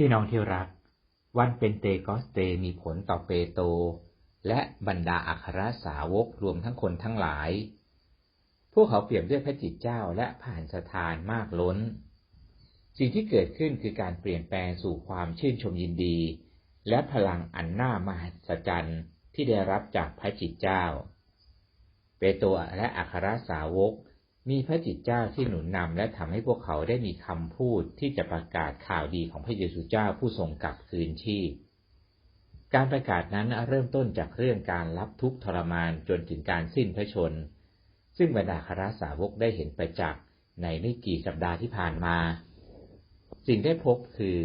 พี่น้องที่รัก วันเป็นเตกอสเตมีผลต่อเปโตรและบรรดาอัครสาวกรวมทั้งคนทั้งหลาย พวกเขาเปรียบด้วยพระจิตเจ้าและผ่านสถานมากล้น สิ่งที่เกิดขึ้นคือการเปลี่ยนแปลงสู่ความชื่นชมยินดี และพลังอันน่ามหัศจรรย์ที่ได้รับจากพระจิตเจ้า เปโตรและอัครสาวก มีพระจิตเจ้าที่หนุนนำและทำให้พวกเขาได้มีคำพูดที่จะประกาศข่าวดีของพระเยซูเจ้าผู้ทรงกลับคืนชีพ การประกาศนั้นเริ่มต้นจากเรื่องการรับทุกข์ทรมานจนถึงการสิ้นพระชน ซึ่งบรรดาคราสาวกได้เห็นประจักษ์ในไม่กี่สัปดาห์ที่ผ่านมา สิ่งได้พบคือ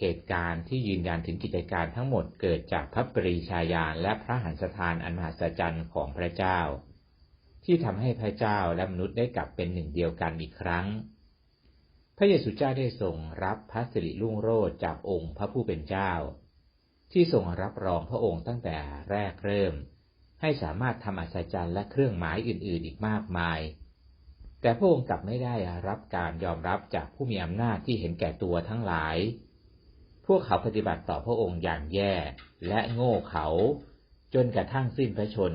เหตุการณ์ที่ยืนยันถึงกิจการทั้งหมดเกิดจากพระปรีชาญาณและพระหันสถานอันมหัศจรรย์ของพระเจ้า ที่ทำให้พระเจ้าและมนุษย์ได้กลับเป็นหนึ่งเดียวกันอีกครั้ง พระเยซูเจ้าได้ทรงรับพระสิริรุ่งโรจน์จากองค์พระผู้เป็นเจ้า ที่ทรงรับรองพระองค์ตั้งแต่แรกเริ่ม ให้สามารถทำอัศจรรย์และเครื่องหมายอื่น ๆ อีกมากมาย แต่พระองค์กลับไม่ได้รับการยอมรับจากผู้มีอำนาจที่เห็นแก่ตัวทั้งหลาย พวกเขาปฏิบัติต่อพระองค์อย่างแย่และโง่เขาจนกระทั่งสิ้นพระชน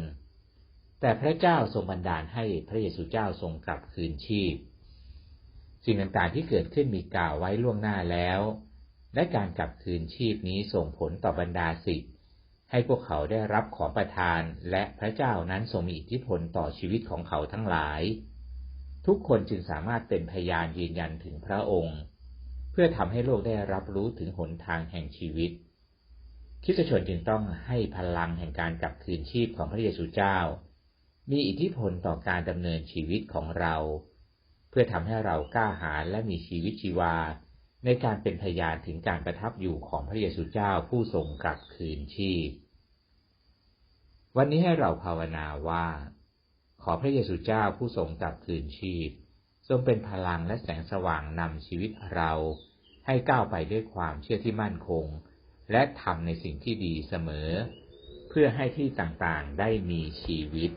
แต่พระเจ้าทรงบันดาลให้พระเยซูเจ้าทรงกลับคืนชีพ สิ่งต่างๆที่เกิดขึ้นมีกล่าวไว้ล่วงหน้าแล้ว และการกลับคืนชีพนี้ส่งผลต่อบรรดาสิทธิ์ให้พวกเขาได้รับของประทานและพระเจ้านั้นทรงมีอิทธิพลต่อชีวิตของเขาทั้งหลาย ทุกคนจึงสามารถเป็นพยานยืนยันถึงพระองค์ เพื่อทำให้โลกได้รับรู้ถึงหนทางแห่งชีวิตคิดชนจึงต้องให้พลังแห่งการกลับคืนชีพของพระเยซูเจ้า มีอิทธิพลต่อการดำเนินชีวิตของเรา เพื่อทำให้เรากล้าหาญและมีชีวิตชีวา ในการเป็นพยานถึงการประทับอยู่ของพระเยซูเจ้าผู้ทรงกลับคืนชีพ วันนี้ให้เราภาวนาว่า ขอพระเยซูเจ้าผู้ทรงกลับคืนชีพ ทรงเป็นพลังและแสงสว่างนำชีวิตเรา ให้ก้าวไปด้วยความเชื่อที่มั่นคง และทำในสิ่งที่ดีเสมอ เพื่อให้ที่ต่างๆได้มีชีวิต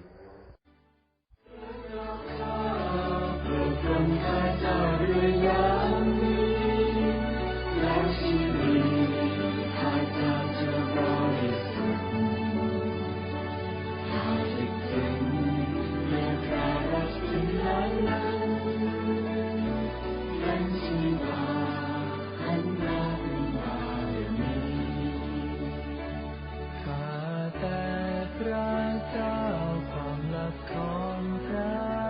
าวความรักของพระ